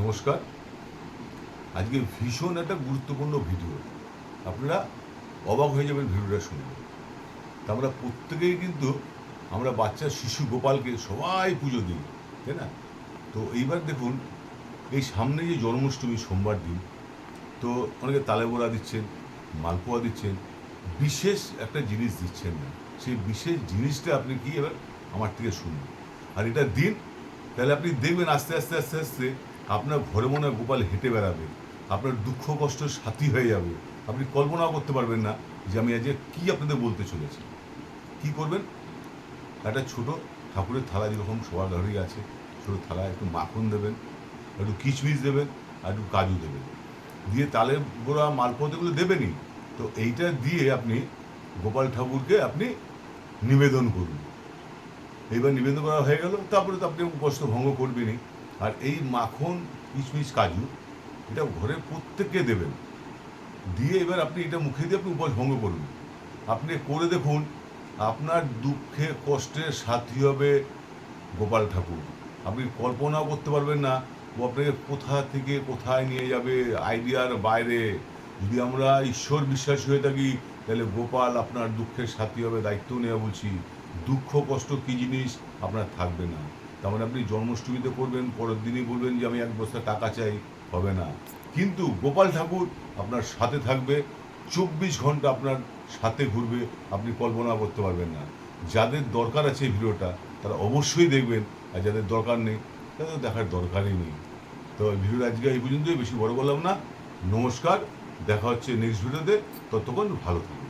নমস্কার। আজকে ভীষণ একটা গুরুত্বপূর্ণ ভিডিও। আপনারা অবাক হয়ে যাবেন ভিডিওটা শুনলে তা আমরা প্রত্যেকেই কিন্তু আমরা বাচ্চা শিশু গোপালকে সবাই পুজো দিই, তাই না? তো এইবার দেখুন, এই সামনে যে জন্মাষ্টমী সোমবার দিন, তো অনেকে তালে বোড়া দিচ্ছেন, মালপোয়া দিচ্ছেন, বিশেষ একটা জিনিস দিচ্ছেন না। সেই বিশেষ জিনিসটা আপনি কি এবার আমার থেকে শুনুন। আর এটা দিন, তাহলে আপনি দেখবেন আস্তে আস্তে আস্তে আস্তে আপনার ঘরে মনে গোপাল হেঁটে বেড়াবে, আপনার দুঃখ কষ্ট সাথী হয়ে যাবে, আপনি কল্পনাও করতে পারবেন না যে আমি আজকে কী আপনাদের বলতে চলেছি। কি করবেন? একটা ছোট ঠাকুরের থালা যেরকম সবার ঘরেই আছে, ছোটো থালা, একটু মাখন দেবেন, একটু কিশমিশ দেবেন, আর একটু কাজু দেবেন। দিয়ে তালে গোড়া, মালপত্রগুলো দেবেনই। তো এইটা দিয়ে আপনি গোপাল ঠাকুরকে আপনি নিবেদন করুন। এইবার নিবেদন করা হয়ে গেল, তারপরে তো আপনি কষ্ট ভঙ্গ করবেনই। আর এই মাখন, কিশমিশ, কাজু, এটা ঘরের প্রত্যেককে দেবেন। দিয়ে এবার আপনি এটা মুখে দিয়ে আপনি উপবাস ভঙ্গ করুন। আপনি করে দেখুন, আপনার দুঃখে কষ্টের সাথী হবে গোপাল ঠাকুর। আপনি কল্পনাও করতে পারবেন না ও আপনাকে কোথা থেকে কোথায় নিয়ে যাবে, আইডিয়ার বাইরে। যদি আমরা ঈশ্বর বিশ্বাসী হয়ে থাকি, তাহলে গোপাল আপনার দুঃখের সাথী হবে, দায়িত্ব নেওয়া বলছি। দুঃখ, কষ্ট কী জিনিস আপনার থাকবে না। তার মানে আপনি জন্মাষ্টমীতে করবেন, পরের দিনই বলবেন যে আমি এক বস্তা টাকা চাই, হবে না। কিন্তু গোপাল ঠাকুর আপনার সাথে থাকবে, চব্বিশ ঘণ্টা আপনার সাথে ঘুরবে, আপনি কল্পনা করতে পারবেন না। যাদের দরকার আছে এই ভিডিওটা, তারা অবশ্যই দেখবেন, আর যাদের দরকার নেই, তাদের দেখার দরকারই নেই। তো ভিডিওটা আজকে এই পর্যন্তই, বেশি বড় বললাম না। নমস্কার, দেখা হচ্ছে নেক্সট ভিডিওতে, ততক্ষণ ভালো থাকুন।